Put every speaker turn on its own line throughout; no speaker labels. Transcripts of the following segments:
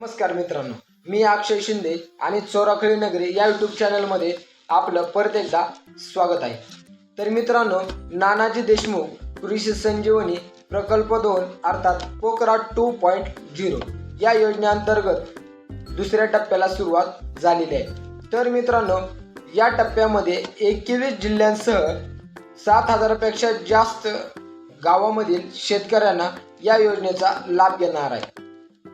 नमस्कार मित्रांनो मी अक्षय शिंदे आणि चोराखळी नगरी या यूट्यूब चॅनलमध्ये आपलं परत एकदा स्वागत आहे. तर मित्रांनो नानाजी देशमुख कृषी संजीवनी प्रकल्प दोन अर्थात पोकरा टू पॉईंट झिरो या योजनेअंतर्गत दुसऱ्या टप्प्याला सुरुवात झालेली आहे. तर मित्रांनो या टप्प्यामध्ये एकवीस जिल्ह्यांसह सात हजारापेक्षा जास्त गावामधील शेतकऱ्यांना या योजनेचा लाभ घेणार आहे.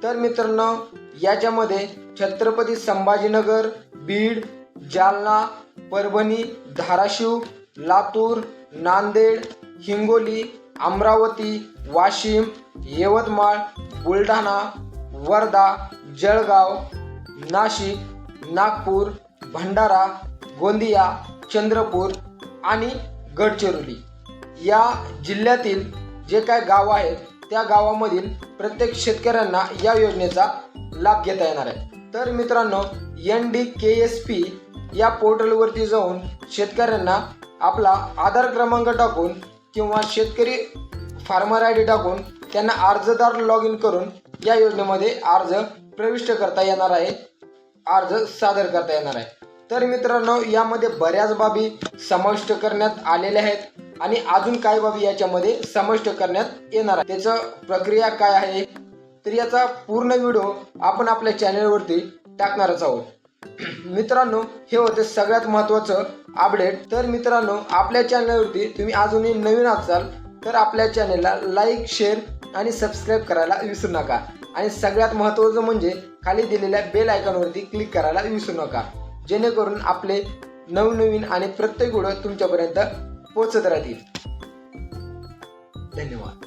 तर मित्रांनो याच्यामध्ये छत्रपती संभाजीनगर बीड जालना परभणी धाराशिव लातूर नांदेड हिंगोली अमरावती वाशिम यवतमाळ बुलढाणा वर्धा जळगाव नाशिक नागपूर भंडारा गोंदिया चंद्रपूर आणि गडचिरोली. या जिल्ह्यातील जे काय गाव आहेत त्या गावामधील प्रत्येक शेतकऱ्यांना या योजनेचा लाभ घेता येणार आहे. तर मित्रांनो N D K S P या पोर्टलवरती जाऊन शेतकऱ्यांना आपला आधार क्रमांक टाकून किंवा शेतकरी फार्मर आय डी टाकून त्यांना अर्जदार लॉग इन करून या योजनेमध्ये अर्ज प्रविष्ट करता येणार आहे अर्ज सादर करता येणार आहे. तर मित्रांनो यामध्ये बऱ्याच बाबी समाविष्ट करण्यात आलेल्या आहेत. आणि अजून काय बाबी याच्यामध्ये समाविष्ट करण्यात येणार आहे? त्याचं प्रक्रिया काय आहे? तर याचा पूर्ण व्हिडिओ आपण आपल्या चॅनलवरती टाकणारच आहोत. मित्रांनो हे होते सगळ्यात महत्त्वाचं अपडेट. तर मित्रांनो आपल्या चॅनलवरती तुम्ही अजूनही नवीन असाल तर आपल्या चॅनलला लाईक शेअर आणि सबस्क्राईब करायला विसरू नका. आणि सगळ्यात महत्त्वाचं म्हणजे खाली दिलेल्या बेल आयकॉनवरती क्लिक करायला विसरू नका. जेणेकरून आपले नवनवीन आणि प्रत्येक व्हिडिओ तुमच्यापर्यंत पोचत राहतील. धन्यवाद.